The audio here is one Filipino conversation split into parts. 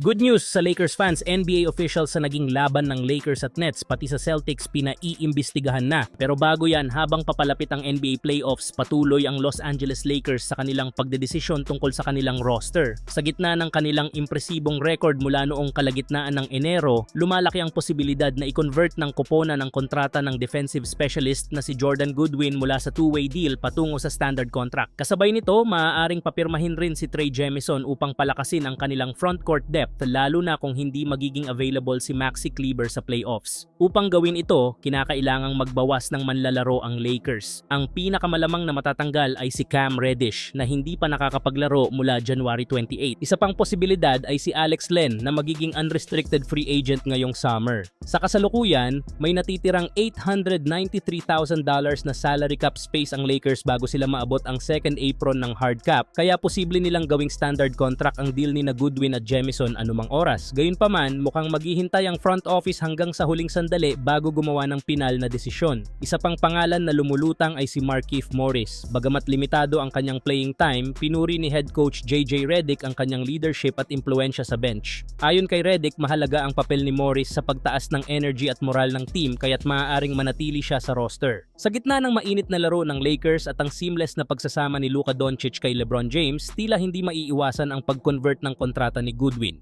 Good news sa Lakers fans, NBA officials sa naging laban ng Lakers at Nets pati sa Celtics pinaiimbestigahan na. Pero bago yan, habang papalapit ang NBA playoffs, patuloy ang Los Angeles Lakers sa kanilang pagdedesisyon tungkol sa kanilang roster. Sa gitna ng kanilang impresibong record mula noong kalagitnaan ng Enero, lumalaki ang posibilidad na i-convert ng kupona ng kontrata ng defensive specialist na si Jordan Goodwin mula sa two-way deal patungo sa standard contract. Kasabay nito, maaaring papirmahin rin si Trey Jemison upang palakasin ang kanilang frontcourt depth lalo na kung hindi magiging available si Maxi Kleber sa playoffs. Upang gawin ito, kinakailangang magbawas ng manlalaro ang Lakers. Ang pinakamalamang na matatanggal ay si Cam Reddish na hindi pa nakakapaglaro mula January 28. Isa pang posibilidad ay si Alex Len na magiging unrestricted free agent ngayong summer. Sa kasalukuyan, may natitirang $893,000 na salary cap space ang Lakers bago sila maabot ang second apron ng hard cap kaya posible nilang gawing standard contract ang deal ni na Goodwin at Jemison anumang oras. Gayunpaman, mukhang maghihintay ang front office hanggang sa huling sandali bago gumawa ng pinal na desisyon. Isa pang pangalan na lumulutang ay si Markieff Morris. Bagamat limitado ang kanyang playing time, pinuri ni head coach JJ Redick ang kanyang leadership at impluensya sa bench. Ayon kay Redick, mahalaga ang papel ni Morris sa pagtaas ng energy at moral ng team kaya't maaaring manatili siya sa roster. Sa gitna ng mainit na laro ng Lakers at ang seamless na pagsasama ni Luka Doncic kay LeBron James, tila hindi maiiwasan ang pag-convert ng kontrata ni Goodwin.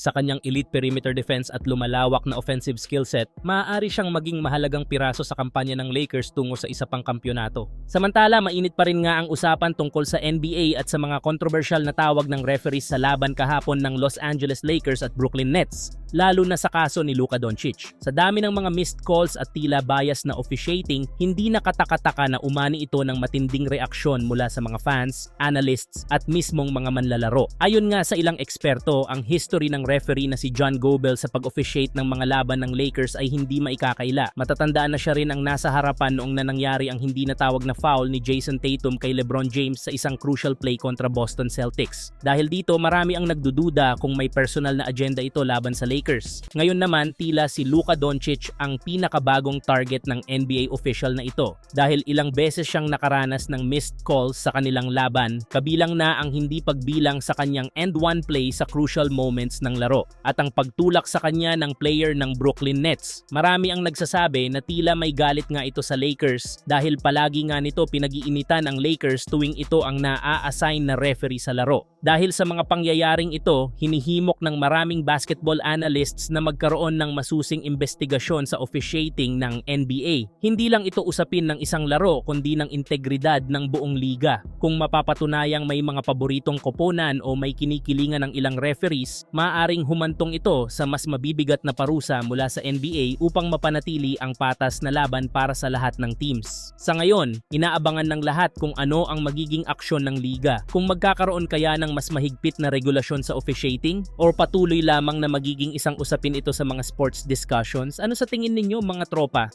Sa kanyang elite perimeter defense at lumalawak na offensive skill set, maaari siyang maging mahalagang piraso sa kampanya ng Lakers tungo sa isa pang kampyonato. Samantala, mainit pa rin nga ang usapan tungkol sa NBA at sa mga kontrobersyal na tawag ng referees sa laban kahapon ng Los Angeles Lakers at Brooklyn Nets, lalo na sa kaso ni Luka Doncic. Sa dami ng mga missed calls at tila bias na officiating, hindi nakatakataka na umani ito ng matinding reaksyon mula sa mga fans, analysts at mismong mga manlalaro. Ayon nga sa ilang eksperto, ang history ng referee na si John Gobel sa pag-officiate ng mga laban ng Lakers ay hindi maikakaila. Matatandaan na siya rin ang nasa harapan noong nanangyari ang hindi natawag na foul ni Jason Tatum kay LeBron James sa isang crucial play kontra Boston Celtics. Dahil dito marami ang nagdududa kung may personal na agenda ito laban sa Lakers. Ngayon naman tila si Luka Doncic ang pinakabagong target ng NBA official na ito dahil ilang beses siyang nakaranas ng missed calls sa kanilang laban kabilang na ang hindi pagbilang sa kanyang end one play sa crucial moments ng laro at ang pagtulak sa kanya ng player ng Brooklyn Nets. Marami ang nagsasabi na tila may galit nga ito sa Lakers dahil palagi nga nito pinag-iinitan ang Lakers tuwing ito ang naa-assign na referee sa laro. Dahil sa mga pangyayaring ito, hinihimok ng maraming basketball analysts na magkaroon ng masusing investigasyon sa officiating ng NBA. Hindi lang ito usapin ng isang laro kundi ng integridad ng buong liga. Kung mapapatunayang may mga paboritong koponan o may kinikilingan ng ilang referees, maaaring humantong ito sa mas mabibigat na parusa mula sa NBA upang mapanatili ang patas na laban para sa lahat ng teams. Sa ngayon, inaabangan ng lahat kung ano ang magiging aksyon ng liga. Kung magkakaroon kaya ng mas mahigpit na regulasyon sa officiating or patuloy lamang na magiging isang usapin ito sa mga sports discussions, ano sa tingin ninyo mga tropa?